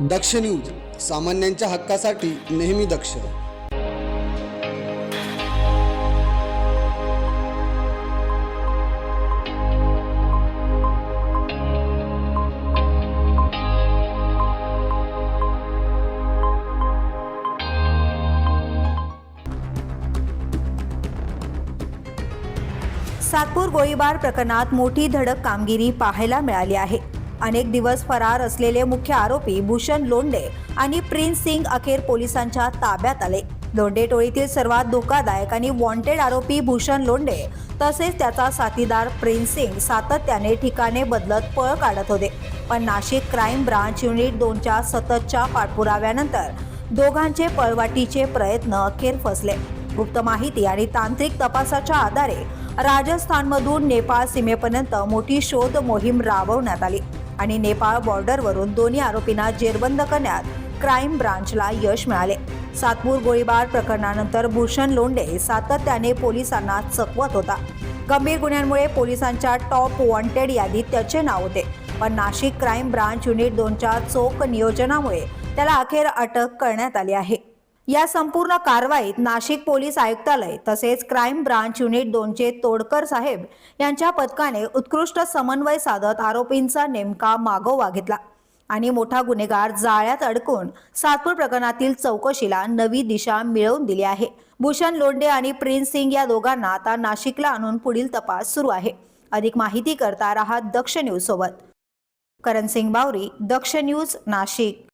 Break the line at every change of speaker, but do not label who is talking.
दक्ष news सामान्यांच्या हक्कासाठी नेहमी दक्ष.
सातपूर गोळीबार प्रकरणात मोठी धडक कामगिरी पाहायला मिळाली आहे. अनेक दिवस फरार असलेले मुख्य आरोपी भूषण लोंडे आणि प्रिन्स सिंग अखेर पोलिसांच्या ताब्यात आले. लोंडे टोळीतील सर्वात धोकादायक आणि वॉन्टेड आरोपी भूषण लोंडे तसेच त्याचा साथीदार प्रिन्स सिंग सातत्याने ठिकाणे बदलत पळ काढत होते. पण नाशिक क्राईम ब्रांच युनिट दोनच्या सततच्या पाठपुराव्यानंतर दोघांचे पळवाटीचे प्रयत्न अखेर फसले. गुप्त माहिती आणि तांत्रिक तपासाच्या आधारे राजस्थानमधून नेपाळ सीमेपर्यंत मोठी शोध मोहीम राबवण्यात आली. आणि नेपाळ बॉर्डरवरून दोन्ही आरोपींना जेरबंद करण्यात क्राईम ब्रांचला यश मिळाले. सातपूर गोळीबार प्रकरणानंतर भूषण लोंडे सातत्याने पोलिसांना चकवत होता. गंभीर गुन्ह्यांमुळे पोलिसांच्या टॉप वॉन्टेड यादीत त्याचे नाव होते. पण नाशिक क्राईम ब्रांच युनिट दोनच्या चोख नियोजनामुळे त्याला अखेर अटक करण्यात आली आहे. या संपूर्ण कारवाईत नाशिक पोलीस आयुक्तालय तसेच क्राईम ब्रांच युनिट दोनचे तोडकर साहेब यांच्या पथकाने उत्कृष्ट समन्वय साधत आरोपींचा नेमका मागोवा घेतला. आणि मोठा गुन्हेगार जाळ्यात अडकून सातपूर प्रकरणातील चौकशीला नवी दिशा मिळवून दिली आहे. भूषण लोंडे आणि प्रिन्स सिंग या दोघांना आता नाशिकला आणून पुढील तपास सुरू आहे. अधिक माहिती करता राहा दक्ष न्यूज सोबत करण सिंग बावरी दक्ष न्यूज नाशिक.